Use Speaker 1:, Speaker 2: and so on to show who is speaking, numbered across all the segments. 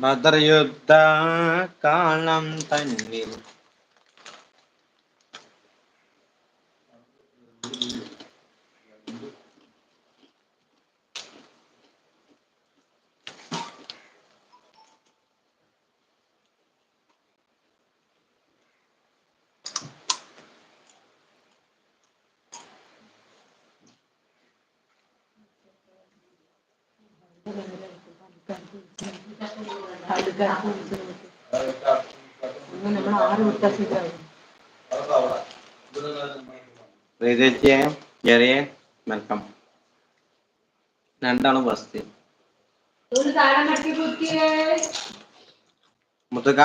Speaker 1: ബദർ യുദ്ധ കാലം തന്നിൽ വെൽക്കം. രണ്ടാളും ഫസ്റ്റ്
Speaker 2: ഒരു താരം കട്ടി കുത്തിയേ.
Speaker 1: മുത്തുക്ക.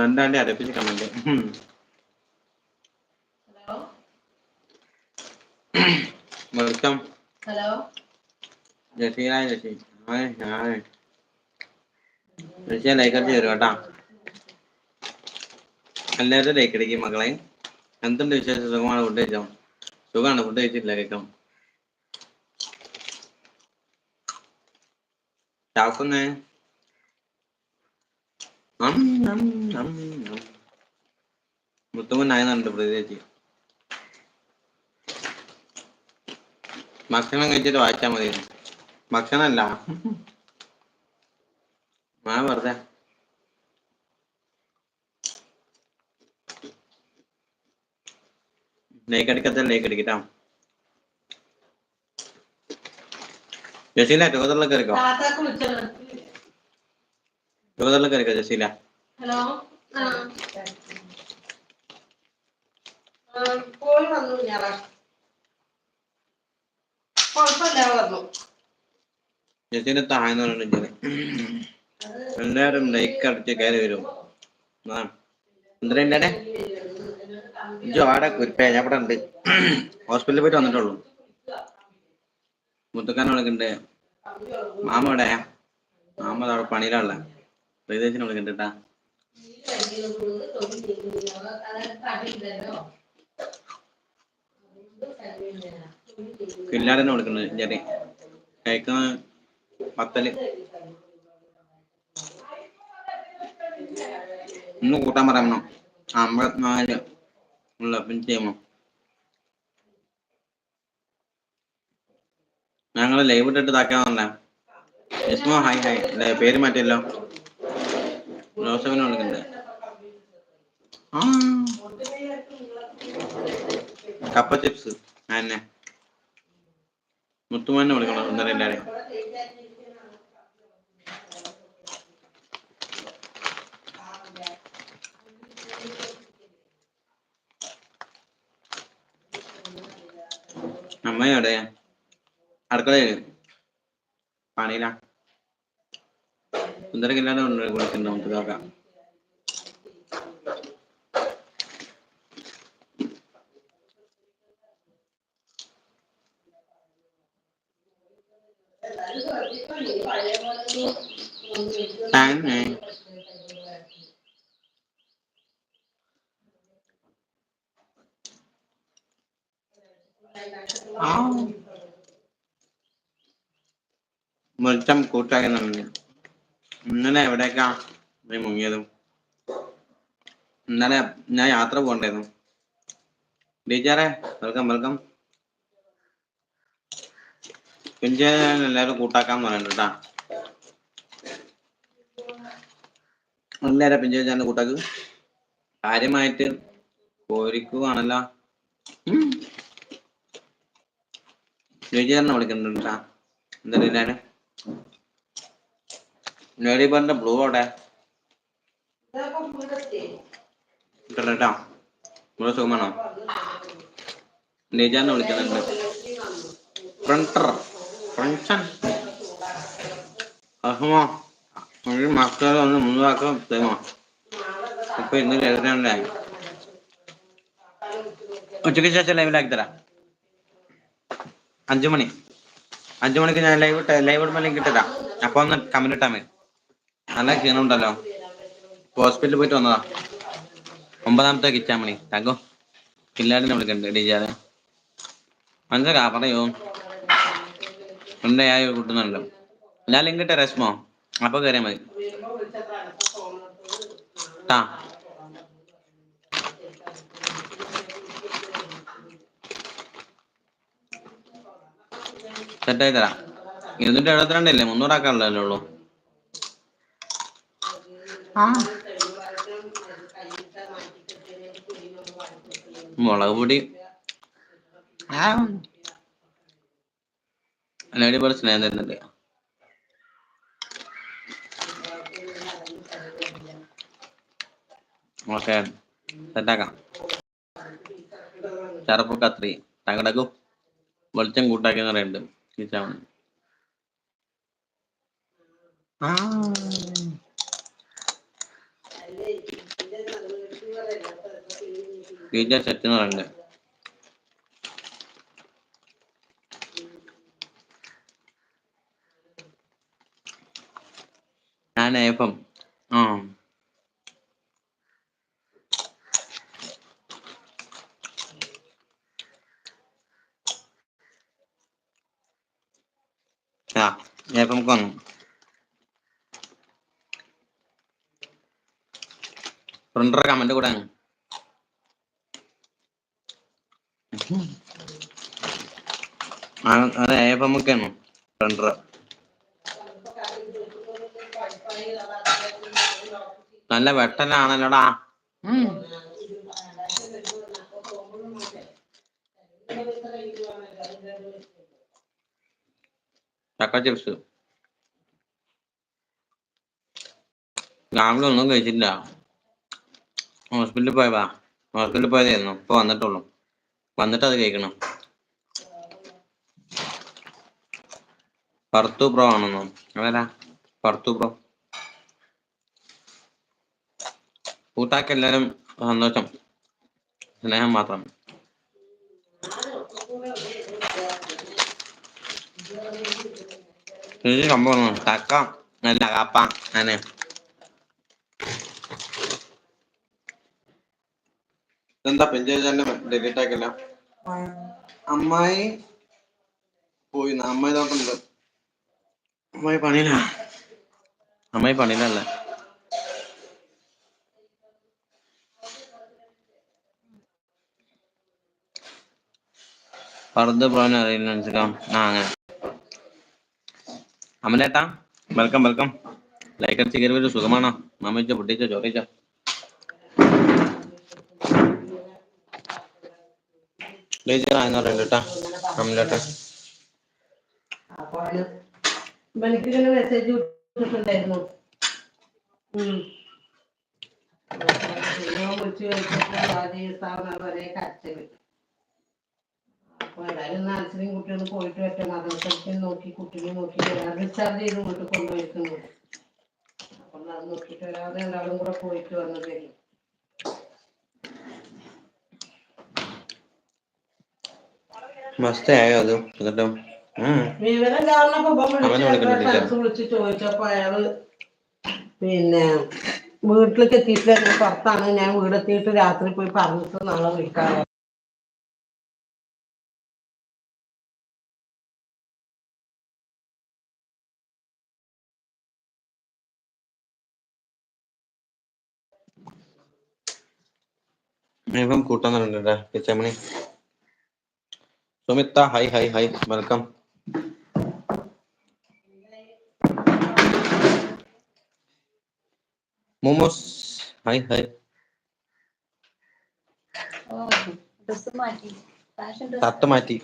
Speaker 1: രണ്ടാണ്ടി അടുപ്പിച്ച് കമന്റ്. വെൽക്കം
Speaker 2: ഹലോ
Speaker 1: ജസീനായ ജസീൻ ഞാൻ ജസിയ ലൈക്ക് അടിച്ച് തരും കേട്ടാ എല്ലാവരും ലൈക്ക് അടിക്കും മക്കളെ. എന്തുണ്ട് വിശേഷം? സുഖമാണ് ഫുഡ് കഴിച്ചോ? സുഖമാണ് ഫുഡ് കഴിച്ചിട്ടില്ല കേട്ടോ ചാക്കുന്നേ മുത്തുമുന്നായെന്നുണ്ട് പ്രതിചേച്ചി ഭക്ഷണം കഴിച്ചിട്ട് വായിച്ചാ മതി. ഭക്ഷണല്ല ആ വെറുതെ. ലേക്ക് അടിക്കത്തെ ലേക്ക് അടിക്കട്ടോ. ജസീല ടൂതറിലൊക്കെ ഇരിക്കോ ടൂതറിലൊക്കെ ഇരിക്കോ ജസീല
Speaker 2: ഹലോ. ആ. ആ, പോയി വന്നു ഞാറാ വന്നു.
Speaker 1: താഴ്ന്നു പറഞ്ഞിട്ട് എല്ലാരും ലൈക്ക് അടിച്ച് കയറി വരും. എന്തിനാ ഇജോ ആടെ കുരിപ്പേ ഞാൻ ഇവിടെ ഉണ്ട്. ഹോസ്പിറ്റലിൽ പോയിട്ട് വന്നിട്ടുള്ളൂ. മുത്തുക്കാൻ വിളിക്കണ്ട് മാമ എവിടെയാ? മാമ അവിടെ പണിയിലുള്ള പ്രദേശിനെ വിളിക്കണ്ട് കേട്ടാ കില്ലാടനെ വിളിക്കുന്നുണ്ട് ജെറി കഴിക്കുന്ന പത്തൽ. ഇന്ന് കൂട്ടാൻ പറയണം അമ്പത്തിനാല് ഉള്ള പിന്നെ ചെയ്യുമോ ഞങ്ങൾ ലൈവ് ഇട്ടിട്ട് ഇതാക്കാന്നല്ല ഹായ് ഹായ് പേര് മാറ്റിയല്ലോ. ജോസഫിനെ കൊടുക്കണ്ടേ കപ്പ ചിപ്സ് അതന്നെ. മുത്തുമാനെ വിളിക്കണം? ഒന്നര എല്ലാരെയും അമ്മ എവിടെ അടുക്കളയിൽ. പണിയില സുന്ദരക്കില്ലാതെ വിളിക്കുന്നുണ്ട് നമുക്ക് നോക്കാം തന്നെ ആ വെളിച്ചം കൂട്ടാക്കുന്നുണ്ട് ഇന്നലെ എവിടേക്കാ? നീ മുങ്ങിയതും. ഇന്നലെ ഞാൻ യാത്ര പോകണ്ടായിരുന്നു. ടീച്ചറെ വെൽക്കം വെൽക്കം. പിഞ്ചെ എല്ലാവരും കൂട്ടാക്കാന്ന് പറയുന്നുണ്ട് കേട്ടാ എല്ലാരും പിഞ്ചെ കൂട്ടാക്ക്. കാര്യമായിട്ട് കോരിക്കുവാണല്ലോ ടീച്ചറിനെ വിളിക്കുന്നുണ്ട് കേട്ടാ എന്തായാലും ബറിന്റെ ബ്ലൂ അവിടെ. കേട്ടോ ഇവിടെ സുഖമാണോ നിജാന്ന് വിളിക്കുന്നുണ്ട്. ഫ്രണ്ടർ ഫ്രണ്ട്സൺ അഹമോ. ഒരു മക്കളെ ഒന്ന് മുന്നോക്കം തരുമോ ഇപ്പൊ ഇന്ന് എഴുതാണ്ടായി ഉച്ചയ്ക്ക് ശേഷം ലൈവിലാക്കി തരാം. അഞ്ചു മണി. അഞ്ചു മണിക്ക് ഞാൻ ലൈവ് ലൈവ് ഇടുമ്പോൾ ലിങ്ക് ഇട്ടതാ അപ്പൊ ഒന്ന് കമന്റ് ഇട്ടാ മതി. നല്ല ക്ഷീണമുണ്ടല്ലോ. ഹോസ്പിറ്റലിൽ പോയിട്ട് വന്നതാ. ഒമ്പതാമത്തെ കിച്ചാമണി തങ്കോ കില്ലാടിനെ വിളിക്കണ്ട് ഡിജാതെ മനസ്സിലാ പറയോ ഉണ്ടായ കിട്ടുന്നുണ്ട്. ഞാൻ ലിങ്ക് ഇട്ട അപ്പൊ കയറിയാ മതി. ആ സെറ്റായി തരാം. ഇരുന്നൂറ്റി എഴുപത്തിരണ്ടല്ലേ? മുന്നൂറാക്കാനുള്ളതല്ലേ ഉള്ളൂ? ആ. മുളക് പൊടി. ആ. സ്നേഹം തരുന്നുണ്ട്. ഓക്കെ സെറ്റാക്കാം ചെറുപ്പം കത്രി തകടക്കും വെളിച്ചം കൂട്ടാക്കി എന്ന് പറയുന്നുണ്ട് കിച്ചാമണി ആ. ഗീജ സെറ്റ് എന്ന് പറയുന്നത് ഞാൻ ഏപ്പം ആ. ഏപ്പം കൊന്നു പ്രിന്റർ കമന്റ് കൂടെ അത് ഏപ്പം ഒക്കെയാണ് പ്രിന്റർ നല്ല വെട്ടലാണല്ലോടാ. ചക്ക ചിപ്സ്. രാവിലെ ഒന്നും കഴിച്ചില്ല. ഹോസ്പിറ്റലിൽ പോയതാ. ഹോസ്പിറ്റലിൽ പോയതായിരുന്നു ഇപ്പൊ വന്നിട്ടുള്ളൂ. വന്നിട്ട് അത് കഴിക്കണം. പർത്തു പ്രോ ആണെന്നോ? അതല്ല പർത്തു പ്രോ കൂട്ടാക്ക് എല്ലാരും സന്തോഷം. സ്നേഹം മാത്രം. ഇത് സംഭവം തക്ക. നല്ല കപ്പ. അങ്ങനെ എന്താ പെഞ്ചേജാന്റെ ഡിലീറ്റ് ആക്കില്ല അമ്മായി പോയി. അമ്മായി തോട്ടുണ്ട് അമ്മായി പണിയില്ല അമ്മായി പണിയിലല്ലേ. അറിയില്ല മനസ്സിലാവും ആ അങ്ങനെ. അമ്മനേട്ടാ വെൽക്കം വെൽക്കം ലൈക്ക് അടിച്ച് കയറി വരും സുഖമാണോ മാമിച്ചോ പൊട്ടിച്ചോ ചോറിച്ചോ? ടീച്ചർ ആയിരുന്നു കേട്ടാ അമലേട്ടാ.
Speaker 2: അപ്പൊ എനിക്കിങ്ങനെ മെസ്സേജ് വിട്ടിട്ടുണ്ടായിരുന്നു കുട്ടികളും പോയിട്ട് പറ്റും മദ്രസത്തിൽ നോക്കി കുട്ടിനെ നോക്കി ഡിസ്ചാർജ് ചെയ്ത് വീട്ടിൽ കൊണ്ടുപോയിരുന്നു അപ്പൊ അത് നോക്കിയിട്ട് വരാതെ എല്ലാവരും കൂടെ പോയിട്ട് വന്നതായിരുന്നു
Speaker 1: മസ്ത് ആയോ അത്? എന്നിട്ടോ.
Speaker 2: വിവരം വിളിച്ച് ഫ്രണ്ട്സ് വിളിച്ച് ചോദിച്ചപ്പോ അയാൾ പിന്നെ വീട്ടിലേക്ക് എത്തിയിട്ട് പുറത്താണ് ഞാൻ വീടെത്തിയിട്ട് രാത്രി പോയി പറഞ്ഞിട്ട് നാളെ വിളിക്കാറ്
Speaker 1: ഇപ്പം കൂട്ടാൻ തുടങ്ങിട്ടാ കിച്ചമണി Sumitha hi hi hi welcome momos hi hi
Speaker 3: dress മാറ്റി. ഫാഷൻ
Speaker 1: തട്ട് മാറ്റി.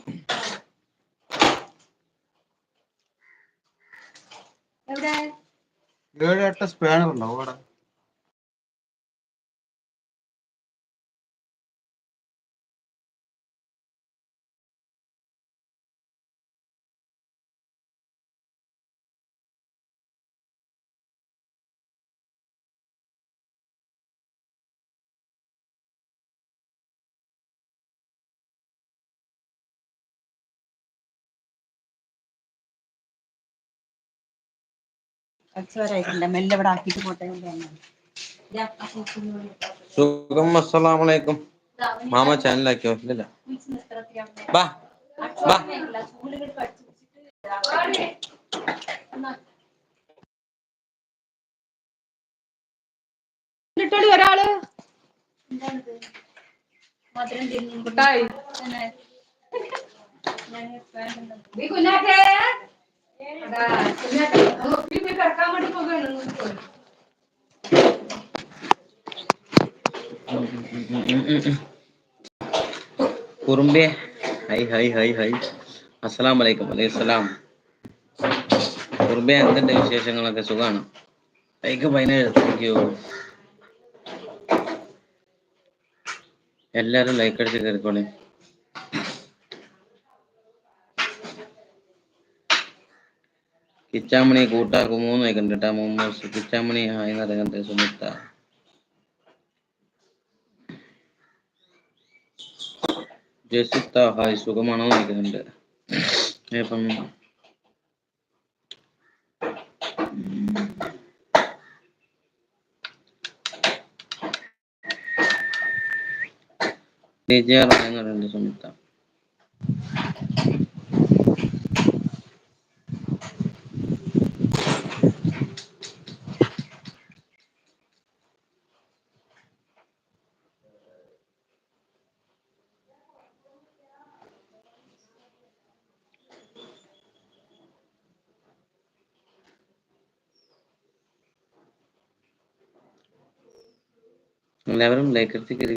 Speaker 3: എവിടെ?
Speaker 4: ഏഴ് എട്ട് സ്പാനർ ഉണ്ടാവും അവിടെ?
Speaker 3: മെല്ലെ ഇവിടെ ആക്കിയിട്ട് പോട്ടെ.
Speaker 1: സുഖം
Speaker 3: അസ്സലാം വലൈക്കും
Speaker 1: മാമ ചാനലാക്കിയോ
Speaker 3: ഇല്ല.
Speaker 1: ബാ.
Speaker 3: എന്നാ.
Speaker 5: ഇട്ടോളി
Speaker 3: ഒരാൾ? മധുരം
Speaker 1: കുറുമ്പേ. Hi hi hi hi. അസ്സലാം വലൈക്കും അലൈഹി സ്വലാം കുറുമ്പേ എന്തുണ്ട് വിശേഷങ്ങളൊക്കെ? സുഖമാണ് ലൈക്ക് പതിനേഴ് താങ്ക് യു എല്ലാരും ലൈക്ക് അടിച്ച് കയറിക്കോളെ കിച്ചാമണി കൂട്ടാക്കും മൂന്ന് വയ്ക്കുന്നുണ്ട് കേട്ടാ മുമ്പ് കിച്ചാമണി ഹായ് നടക്കട്ടെ സുമിത്ത ജസിത്ത ഹായ് സുഖമാണോ ചോദിക്കുന്നുണ്ട് ഇപ്പം ഡിജാർ എന്ന് പറയുന്നുണ്ട് സുമിത്ത എല്ലാവരും ലൈക്ക് അടിച്ച് കയറി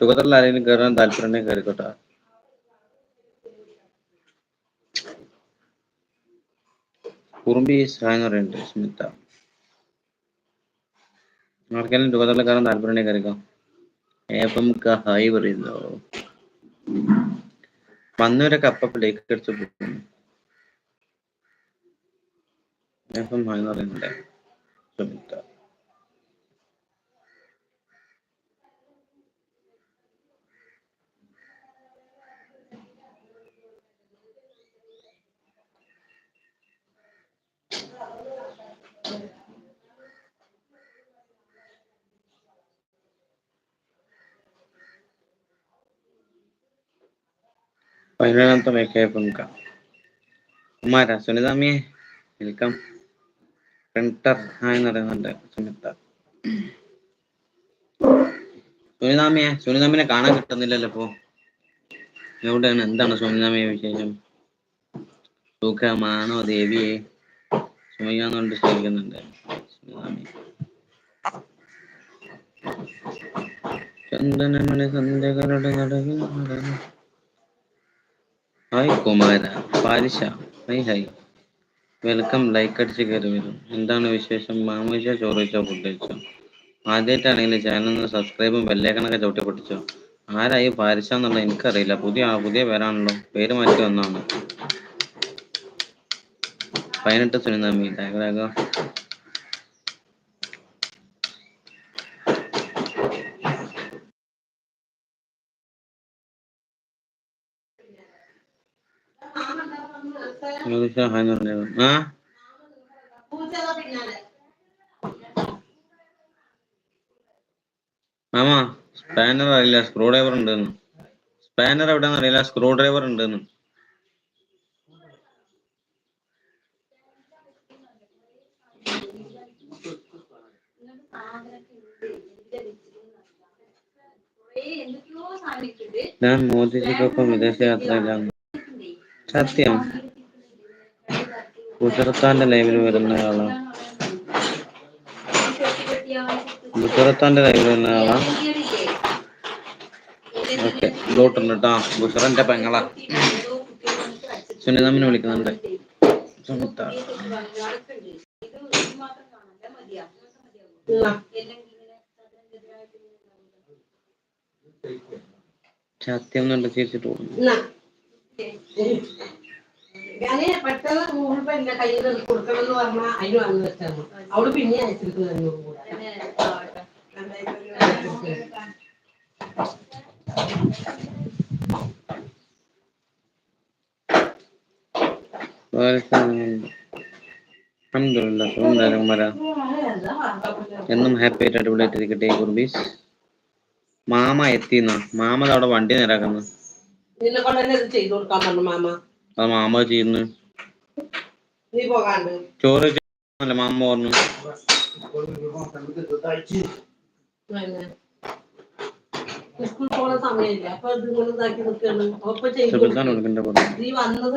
Speaker 1: ടുഗദറിൽ ആരെങ്കിലും കയറാൻ താല്പര്യമുണ്ടെങ്കിൽ കയറിക്കോട്ടെ. കുറുമ്പി സഹായം പറയുന്നുണ്ട് സ്മിത. ആർക്കെങ്കിലും ടുഗദറിൽ കാരണം താല്പര്യമുണ്ടെങ്കിൽ കയറിക്കാം. ഏപ്പം ഹായ് പറയുന്നു. വന്നവരൊക്കെ അപ്പം ലൈക്ക് അടിച്ച് പോകുന്നു ഏപ്പം ഹായ് എന്ന് പറയുന്നുണ്ട് സുമിത്ത പതിനേഴാമത്തെ മേക്കപ്പ് നോക്കാം കുമാര സുനിതാമിയെ വെൽക്കം. പ്രിന്റർ എന്ന് പറയുന്നുണ്ട് സുനിത. സുനിതാമിയെ സുനിതാമിനെ കാണാൻ കിട്ടുന്നില്ലല്ലോ ഇപ്പോ. എവിടെയാണ്? എന്താണ് സുനിതാമിയെ വിശേഷം? സുഖമാണോ ദേവിയെ? സുമയ്യാന്നുകൊണ്ട് ചോദിക്കുന്നുണ്ട് സുനിതാമി ചന്ദനമണി സന്ധ്യകളുടെ നടന്നു. ഹായ് കുമാര പാരിഷ ഹായ് ഹായ് വെൽക്കം ലൈക്ക് അടിച്ച് കയറി വരും എന്താണ് വിശേഷം? മാമോശ ചോറിച്ചോ ഫുഡ് കഴിച്ചോ ആദ്യമായിട്ടാണെങ്കിൽ ചാനൽ ഒന്ന് സബ്സ്ക്രൈബും ബെല്ലേക്കണൊക്കെ ചവിട്ടി പൊട്ടിച്ചോ? ആരായി പാരിഷ എന്നുള്ളത് എനിക്കറിയില്ല. പുതിയ പുതിയ പേരാണല്ലോ. പേര് മാറ്റി വന്നാണ് പതിനെട്ട് സുനിതാമി ടാഗാഗോ ഹായ് എന്ന് പറഞ്ഞു ആ? മാമ സ്പാനർ അറിയില്ല സ്ക്രൂ ഡ്രൈവർ ഉണ്ടെന്ന്. സ്പാനർ എവിടെ അറിയില്ല സ്ക്രൂ ഡ്രൈവർ ഉണ്ടെന്ന്. ഞാൻ മോദിജിക്കൊപ്പം വിദേശ യാത്രയിലാണ്. സത്യം. ഗുജറത്താന്റെ ലൈവിൽ വരുന്ന ആളാ. ഗുജറത്താന്റെ ലൈവിൽ വരുന്ന ആളാ. ഓക്കെ ഇതോട്ടുണ്ട് കേട്ടോ ഗുജറന്റെ പെങ്ങളാ. സുനിതമ്മിനെ വിളിക്കുന്നുണ്ട്. സുമിത്ത
Speaker 2: എന്നാ,
Speaker 1: സത്യം എന്നുണ്ട് ചേച്ചിട്ട് പോകുന്നു.
Speaker 2: ഞാൻ പെട്ടെന്ന് ഗൂഗിൾ പേ എന്റെ കയ്യിൽ കൊടുക്കണം എന്ന് പറഞ്ഞാൽ അതിന് വന്നു വെച്ചാണ് അവൾ പിന്നെ അയച്ചിരിക്കുന്നത് തന്നു കൂടെ?
Speaker 1: എന്നും ഹാപ്പി ആയിട്ട് അടിപൊളിയായിട്ടിരിക്കട്ടെ കുർബീസ്. മാമ എത്തിന്നാ? മാമ അവിടെ വണ്ടി നേരാക്കുന്നു
Speaker 2: നിന്നെ കൊണ്ട് തന്നെ ഇത് ചെയ്തു കൊടുക്കാൻ പറഞ്ഞു മാമ.
Speaker 1: അത് മാമ ചെയ്യുന്നു.
Speaker 2: നീ പോകാണ്ട്.
Speaker 1: ചോറ് അല്ല മാമ പറഞ്ഞു.
Speaker 2: സ്കൂൾ പോണ സമയമില്ല. അപ്പൊ ഇത് ഇങ്ങനെ ഇതാക്കി നിൽക്കാണ് അപ്പൊ ചെയ്തു
Speaker 1: ചെറുതാണ്
Speaker 2: കൊടുക്കും.
Speaker 1: കൊടുക്കേണ്ട പോലെ
Speaker 2: നീ വന്നത്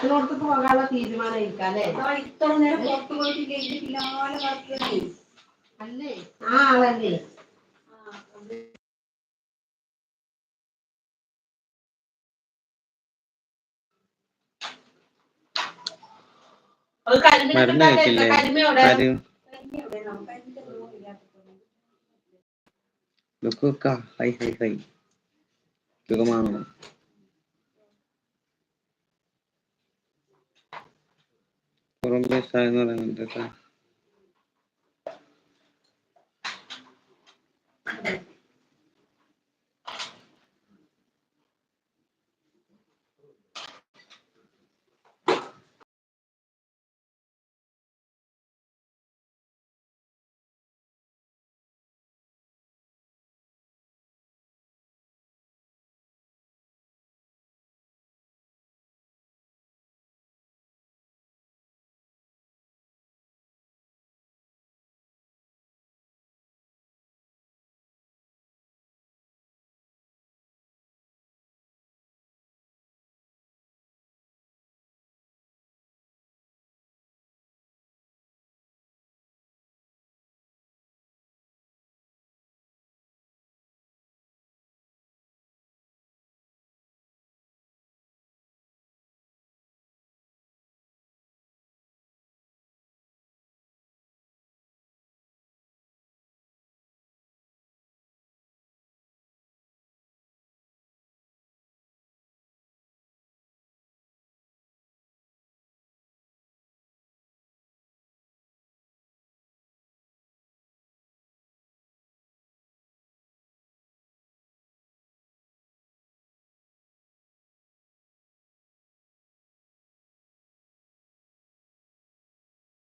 Speaker 2: കടക്കിനോടത്ത് പോകാനുള്ള തീരുമാനമായിരിക്കാം അല്ലേ
Speaker 3: ഇത്ര നേരം പുറത്തു പോയിട്ടില്ലെങ്കിൽ പിന്നാലെ നടക്കുകയാണ്.
Speaker 2: അല്ലേ? ആ ആളല്ലേ.
Speaker 1: മരുന്ന്
Speaker 3: ഇല്ലാത്തത്.
Speaker 1: ലുക്കുക്ക ഹൈ ഹൈ ഹൈ. കൊളംബിയസ് ആയെന്ന് പറയുന്നുണ്ട് കേട്ടോ